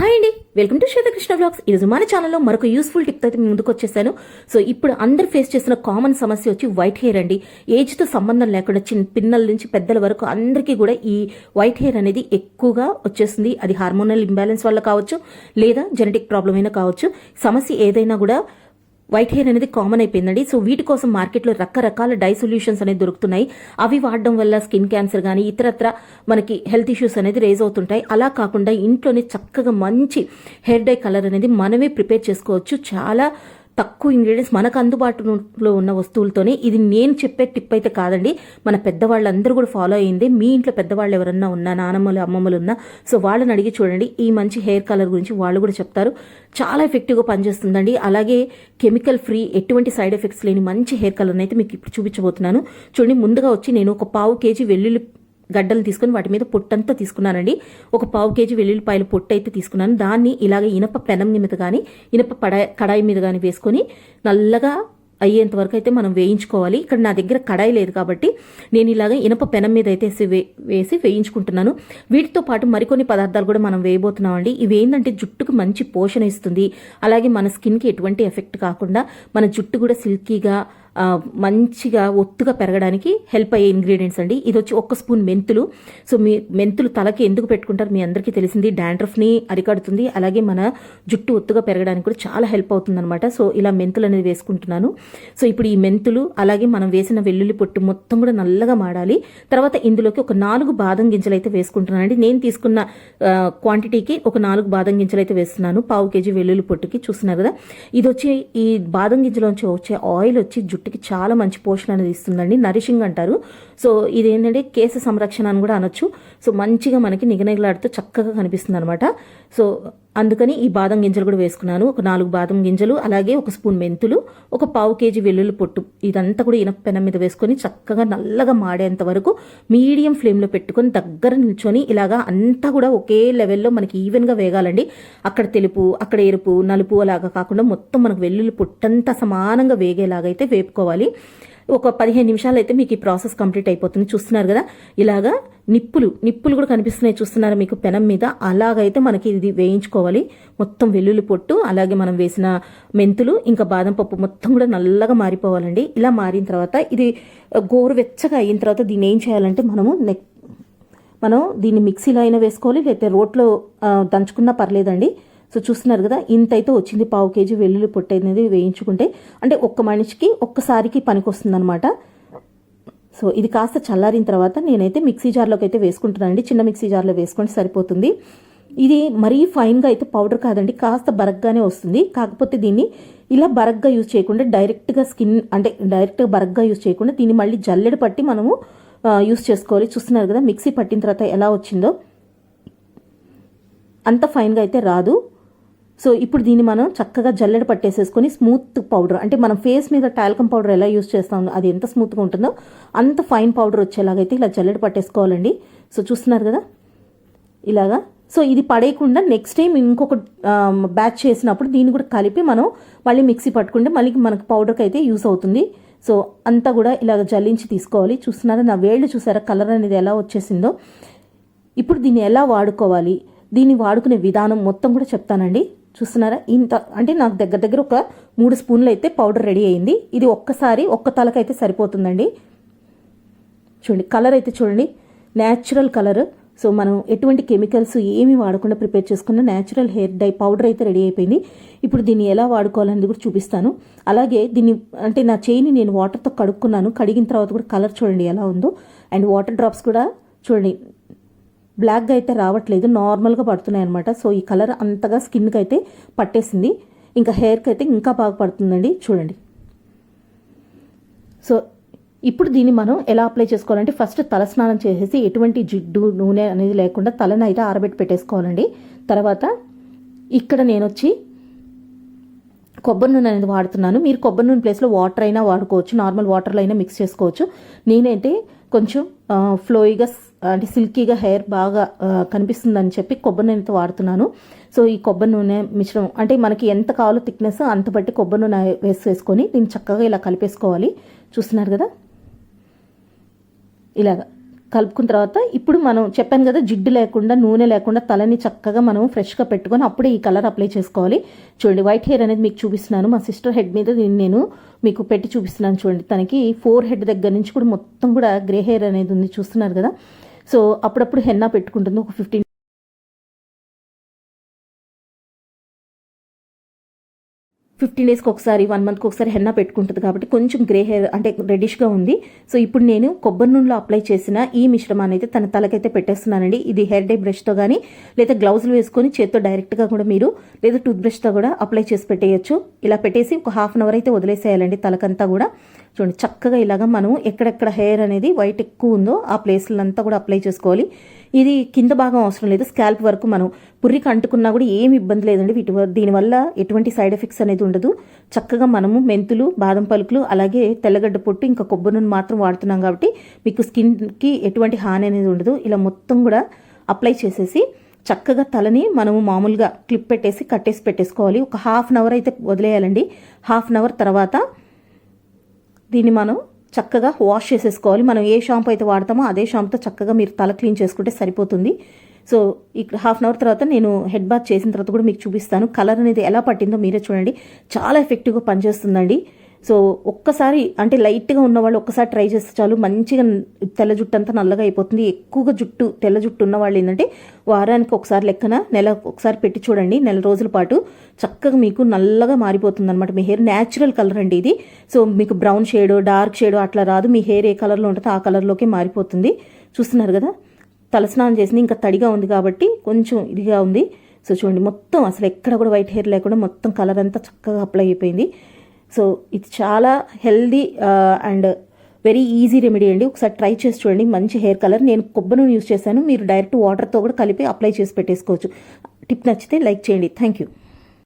Hi అండి. Welcome to Swetha Krishna blogs ఈరోజు మన ఛానల్లో మరొక యూస్ఫుల్ టిప్ అయితే మీ ముందుకు వచ్చేసాను. సో ఇప్పుడు అందరు ఫేస్ చేసిన కామన్ సమస్య వచ్చి వైట్ హెయిర్ అండి. ఏజ్తో సంబంధం లేకుండా చిన్న పిన్నల నుంచి పెద్దల వరకు అందరికీ కూడా ఈ వైట్ హెయిర్ అనేది ఎక్కువగా వచ్చేస్తుంది. అది హార్మోనల్ ఇంబ్యాలెన్స్ వల్ల కావచ్చు లేదా జెనెటిక్ ప్రాబ్లం అయినా కావచ్చు. సమస్య ఏదైనా కూడా వైట్ హెయిర్ అనేది కామన్ అయిపోయిందండి. సో వీటి కోసం మార్కెట్లో రకరకాల డై సొల్యూషన్స్ అనేది దొరుకుతున్నాయి. అవి వాడడం వల్ల స్కిన్ క్యాన్సర్ కానీ ఇతరత్ర మనకి హెల్త్ ఇష్యూస్ అనేది రేజ్ అవుతుంటాయి. అలా కాకుండా ఇంట్లోనే చక్కగా మంచి హెయిర్ డై కలర్ అనేది మనమే ప్రిపేర్ చేసుకోవచ్చు. చాలా తక్కువ ఇంగ్రీడియంట్స్ మనకు అందుబాటులో ఉన్న వస్తువులతోనే ఇది నేను చెప్పే టిప్ అయితే కాదండి. మన పెద్దవాళ్ళందరూ కూడా ఫాలో అయ్యింది. మీ ఇంట్లో పెద్దవాళ్ళు ఎవరన్నా ఉన్నా నానమ్మలు అమ్మమ్మలు ఉన్నా సో వాళ్ళని అడిగి చూడండి. ఈ మంచి హెయిర్ కలర్ గురించి వాళ్ళు కూడా చెప్తారు. చాలా ఎఫెక్టివ్గా పనిచేస్తుందండి. అలాగే కెమికల్ ఫ్రీ ఎటువంటి సైడ్ ఎఫెక్ట్స్ లేని మంచి హెయిర్ కలర్ని అయితే మీకు ఇప్పుడు చూపించబోతున్నాను. చూడండి ముందుగా వచ్చి నేను ఒక పావు కేజీ వెల్లుల్లి గడ్డలు తీసుకొని వాటి మీద పొట్టంతా తీసుకున్నానండి. ఒక పావు కేజీ వెల్లుల్లిపాయలు పొట్టు అయితే తీసుకున్నాను. దాన్ని ఇలాగ ఇనప పెనం మీద కానీ ఇనప పడాయి కడాయి మీద కానీ వేసుకొని నల్లగా అయ్యేంత వరకు అయితే మనం వేయించుకోవాలి. ఇక్కడ నా దగ్గర కడాయి లేదు కాబట్టి నేను ఇలాగ ఇనప పెనం మీద అయితే వే వేసి వేయించుకుంటున్నాను. వీటితో పాటు మరికొన్ని పదార్థాలు కూడా మనం వేయబోతున్నామండి. ఇవి ఏంటంటే జుట్టుకు మంచి పోషణ ఇస్తుంది. అలాగే మన స్కిన్కి ఎటువంటి ఎఫెక్ట్ కాకుండా మన జుట్టు కూడా సిల్కీగా మంచిగా ఒత్తుగా పెరగడానికి హెల్ప్ అయ్యే ఇంగ్రీడియంట్స్ అండి. ఇది వచ్చి ఒక్క స్పూన్ మెంతులు. సో మీ మెంతులు తలకి ఎందుకు పెట్టుకుంటారు మీ అందరికీ తెలిసింది. డాండ్రఫ్ని అరికడుతుంది. అలాగే మన జుట్టు ఒత్తుగా పెరగడానికి కూడా చాలా హెల్ప్ అవుతుంది అనమాట సో ఇలా మెంతులు అనేది వేసుకుంటున్నాను. సో ఇప్పుడు ఈ మెంతులు అలాగే మనం వేసిన వెల్లుల్లి పొట్టు మొత్తం కూడా నల్లగా మాడాలి. తర్వాత ఇందులోకి ఒక నాలుగు బాదం గింజలు అయితే వేసుకుంటున్నాను అండి నేను తీసుకున్న క్వాంటిటీకి ఒక నాలుగు బాదం గింజలు అయితే వేస్తున్నాను. పావు కేజీ వెల్లుల్లి పొట్టుకి. చూస్తున్నారు కదా? ఇది వచ్చి ఈ బాదం గింజలోంచి వచ్చే ఆయిల్ వచ్చి జుట్టు జుట్టుకి చాలా మంచి పోషణ అనేది ఇస్తుందండి. నరిషింగ్ అంటారు. సో ఇది ఏంటంటే కేశ సంరక్షణ అని కూడా అనొచ్చు. సో మంచిగా మనకి నిగనిగలాడుతూ చక్కగా కనిపిస్తుంది అనమాట సో అందుకని ఈ బాదం గింజలు కూడా వేసుకున్నాను. ఒక నాలుగు బాదం గింజలు అలాగే ఒక స్పూన్ మెంతులు ఒక పావు కేజీ వెల్లుల్లి పొట్టు. ఇదంతా కూడా ఇనప పెనం మీద వేసుకొని చక్కగా నల్లగా మాడేంత వరకు మీడియం ఫ్లేమ్లో పెట్టుకొని దగ్గర నిల్చొని ఇలాగా అంతా కూడా ఒకే లెవెల్లో మనకి ఈవెన్గా వేగాలండి. అక్కడ తెలుపు అక్కడ ఎరుపు నలుపు అలాగా కాకుండా మొత్తం మనకు వెల్లుల్లి పొట్టంతా సమానంగా వేగేలాగైతే వేపుకోవాలి. ఒక పదిహేను నిమిషాలు అయితే మీకు ఈ ప్రాసెస్ కంప్లీట్ అయిపోతుంది. చూస్తున్నారు కదా? ఇలాగా నిప్పులు నిప్పులు కూడా కనిపిస్తున్నాయి చూస్తున్నారు మీకు పెనం మీద. అలాగైతే మనకి ఇది వేయించుకోవాలి. మొత్తం వెల్లుల్లి పొట్టు అలాగే మనం వేసిన మెంతులు ఇంకా బాదం పప్పు మొత్తం కూడా నల్లగా మారిపోవాలండి. ఇలా మారిన తర్వాత ఇది గోరువెచ్చగా అయిన తర్వాత దీన్ని ఏం చేయాలంటే మనము నెక్ మనం దీన్ని మిక్సీలో అయినా వేసుకోవాలి లేకపోతే రోట్లో దంచుకున్నా పర్లేదండి. సో చూస్తున్నారు కదా ఇంత అయితే వచ్చింది పావు కేజీ వెల్లుల్లి పొట్టు అనేది వేయించుకుంటే అంటే ఒక్క మనిషికి ఒక్కసారికి పనికి అనమాట సో ఇది కాస్త చల్లారిన తర్వాత నేనైతే మిక్సీ జార్లోకి అయితే వేసుకుంటున్నానండి. చిన్న మిక్సీ జార్లో వేసుకుంటే సరిపోతుంది. ఇది మరీ ఫైన్గా అయితే పౌడర్ కాదండి కాస్త బరగ్గానే వస్తుంది. కాకపోతే దీన్ని ఇలా బరగ్గా యూజ్ చేయకుండా డైరెక్ట్గా స్కిన్ అంటే డైరెక్ట్గా బరగ్గా యూజ్ చేయకుండా దీన్ని మళ్ళీ జల్లెడు పట్టి మనము యూస్ చేసుకోవాలి. చూస్తున్నారు కదా మిక్సీ పట్టిన తర్వాత ఎలా వచ్చిందో. అంత ఫైన్గా అయితే రాదు. సో ఇప్పుడు దీన్ని మనం చక్కగా జల్లెడ పట్టేసేసుకొని స్మూత్ పౌడర్ అంటే మనం ఫేస్ మీద టాల్కమ్ పౌడర్ ఎలా యూస్ చేస్తాం అది ఎంత స్మూత్గా ఉంటుందో అంత ఫైన్ పౌడర్ వచ్చేలాగైతే ఇలా జల్లెడ పట్టేసుకోవాలండి. సో చూస్తున్నారు కదా? ఇలాగా. సో ఇది పడేయకుండా నెక్స్ట్ టైం ఇంకొక బ్యాచ్ చేసినప్పుడు దీన్ని కూడా కలిపి మనం మళ్ళీ మిక్సీ పట్టుకుంటే మళ్ళీ మనకు పౌడర్కి అయితే యూస్ అవుతుంది. సో అంతా కూడా ఇలాగ జల్లించి తీసుకోవాలి. చూస్తున్నారా? నా వేళ్ళు చూసారా? కలర్ అనేది ఎలా వచ్చేసిందో. ఇప్పుడు దీన్ని ఎలా వాడుకోవాలి? దీన్ని వాడుకునే విధానం మొత్తం కూడా చెప్తానండి. చూస్తున్నారా? ఇంత అంటే నాకు దగ్గర దగ్గర ఒక మూడు స్పూన్లు అయితే పౌడర్ రెడీ అయింది. ఇది ఒక్కసారి ఒక్క తలకైతే సరిపోతుందండి. చూడండి కలర్ అయితే చూడండి. Natural colour. సో మనం ఎటువంటి కెమికల్స్ ఏమి వాడకుండా ప్రిపేర్ చేసుకున్న న్యాచురల్ హెయిర్ డై పౌడర్ అయితే రెడీ అయిపోయింది. ఇప్పుడు దీన్ని ఎలా వాడుకోవాలనేది కూడా చూపిస్తాను. అలాగే దీన్ని అంటే నా చేయిని నేను వాటర్తో కడుక్కున్నాను. కడిగిన తర్వాత కూడా కలర్ చూడండి ఎలా ఉందో. అండ్ వాటర్ డ్రాప్స్ కూడా చూడండి బ్లాక్గా అయితే రావట్లేదు నార్మల్గా పడుతున్నాయి అనమాట సో ఈ కలర్ అంతగా స్కిన్కి అయితే పట్టేసింది. ఇంకా హెయిర్కి అయితే ఇంకా బాగా పడుతుందండి. చూడండి. సో ఇప్పుడు దీన్ని మనం ఎలా అప్లై చేసుకోవాలంటే ఫస్ట్ తల స్నానం చేసేసి ఎటువంటి జిడ్డు నూనె అనేది లేకుండా తలను అయితే ఆరబెట్టి పెట్టేసుకోవాలండి. తర్వాత ఇక్కడ నేను వచ్చి కొబ్బరి నూనె అనేది వాడుతున్నాను. మీరు కొబ్బరి నూనె ప్లేస్లో వాటర్ అయినా వాడుకోవచ్చు. నార్మల్ వాటర్లో అయినా మిక్స్ చేసుకోవచ్చు. నేనైతే కొంచెం ఫ్లోయిగా అంటే సిల్కీగా హెయిర్ బాగా కనిపిస్తుందని చెప్పి కొబ్బరి నూనెతో వాడుతున్నాను. సో ఈ కొబ్బరి నూనె మిశ్రమం అంటే మనకి ఎంత కావాలో థిక్నెస్ అంత బట్టి కొబ్బరి నూనె వేసి వేసుకొని దీన్ని చక్కగా ఇలా కలిపేసుకోవాలి. చూస్తున్నారు కదా? ఇలాగా కలుపుకున్న తర్వాత ఇప్పుడు మనం చెప్పాను కదా జిడ్డు లేకుండా నూనె లేకుండా తలని చక్కగా మనం ఫ్రెష్గా పెట్టుకొని అప్పుడే ఈ కలర్ అప్లై చేసుకోవాలి. చూడండి వైట్ హెయిర్ అనేది మీకు చూపిస్తున్నాను. మా సిస్టర్ హెడ్ మీద దీన్ని నేను మీకు పెట్టి చూపిస్తున్నాను చూడండి. తనకి ఫోర్ హెడ్ దగ్గర నుంచి కూడా మొత్తం కూడా గ్రే హెయిర్ అనేది ఉంది చూస్తున్నారు కదా? సో అప్పుడప్పుడు హెన్నా పెట్టుకుంటుంది ఒక ఫిఫ్టీన్ ఫిఫ్టీన్ డేస్కి ఒకసారి వన్ మంత్కి ఒకసారి హెన్నా పెట్టుకుంటుంది కాబట్టి కొంచెం గ్రే హెయిర్ అంటే రెడిష్గా ఉంది. సో ఇప్పుడు నేను కొబ్బరి నూనెలో అప్లై చేసిన ఈ మిశ్రమాన్ని అయితే తన తలకైతే పెట్టేస్తున్నానండి. ఇది హెయిర్ డే బ్రష్తో కానీ లేదా గ్లౌజులు వేసుకొని చేత్తో డైరెక్ట్గా కూడా మీరు లేదా టూత్ బ్రష్తో కూడా అప్లై చేసి పెట్టేయచ్చు. ఇలా పెట్టేసి ఒక హాఫ్ అన్ అవర్ అయితే వదిలేసేయాలండి తలకంతా కూడా. చూడండి చక్కగా ఇలాగా మనం ఎక్కడెక్కడ హెయిర్ అనేది వైట్ ఎక్కువ ఉందో ఆ ప్లేస్లంతా కూడా అప్లై చేసుకోవాలి. ఇది కింద భాగం అవసరం లేదు. స్కాల్ప్ వరకు మనం పుర్రికి అంటుకున్నా కూడా ఏమి ఇబ్బంది లేదండి. వీటి వ- దీనివల్ల ఎటువంటి సైడ్ ఎఫెక్ట్స్ అనేది ఉండదు. చక్కగా మనము మెంతులు బాదం పలుకులు అలాగే తెల్లగడ్డ పొట్టు ఇంకా కొబ్బరి నూనె మాత్రం వాడుతున్నాం కాబట్టి మీకు స్కిన్కి ఎటువంటి హాని అనేది ఉండదు. ఇలా మొత్తం కూడా అప్లై చేసేసి చక్కగా తలని మనము మామూలుగా క్లిప్ పెట్టేసి కట్టేసి పెట్టేసుకోవాలి. ఒక హాఫ్ అన్ అవర్ అయితే వదిలేయాలండి. హాఫ్ అన్ అవర్ తర్వాత దీన్ని మనం చక్కగా వాష్ చేసేసుకోవాలి. మనం ఏ షాంపూ అయితే వాడతామో అదే షాంపూతో చక్కగా మీరు తల క్లీన్ చేసుకుంటే సరిపోతుంది. సో ఇక్కడ హాఫ్ అన్ అవర్ తర్వాత నేను హెడ్ బాత్ చేసిన తర్వాత కూడా మీకు చూపిస్తాను. కలర్ అనేది ఎలా పట్టిందో మీరే చూడండి. చాలా ఎఫెక్టివ్గా పనిచేస్తుందండి. సో ఒక్కసారి అంటే లైట్గా ఉన్నవాళ్ళు ఒక్కసారి ట్రై చేస్తే చాలు. మంచిగా తెల్ల జుట్టు అంతా నల్లగా అయిపోతుంది. ఎక్కువగా జుట్టు తెల్ల జుట్టు ఉన్న వాళ్ళు ఏంటంటే వారానికి ఒకసారి లెక్కన నెల ఒకసారి పెట్టి చూడండి. నెల రోజుల పాటు చక్కగా మీకు నల్లగా మారిపోతుంది అనమాట మీ హెయిర్ న్యాచురల్ కలర్ అండి ఇది. సో మీకు బ్రౌన్ షేడ్ డార్క్ షేడ్ అట్లా రాదు. మీ హెయిర్ ఏ కలర్లో ఉంటుందో ఆ కలర్లోకి మారిపోతుంది. చూస్తున్నారు కదా? తలస్నానం చేసింది ఇంకా తడిగా ఉంది కాబట్టి కొంచెం ఇదిగా ఉంది. సో చూడండి మొత్తం అసలు ఎక్కడ కూడా వైట్ హెయిర్ లేకుండా మొత్తం కలర్ అంతా చక్కగా అప్లై అయిపోయింది. సో ఇది చాలా healthy and very easy remedy అండి. ఒకసారి ట్రై చేసి చూడండి. మంచి హెయిర్ కలర్. నేను కొబ్బరి యూస్ చేశాను. మీరు డైరెక్ట్ వాటర్తో కూడా కలిపి అప్లై చేసి పెట్టేసుకోవచ్చు. టిప్ నచ్చితే లైక్ చేయండి. Thank you.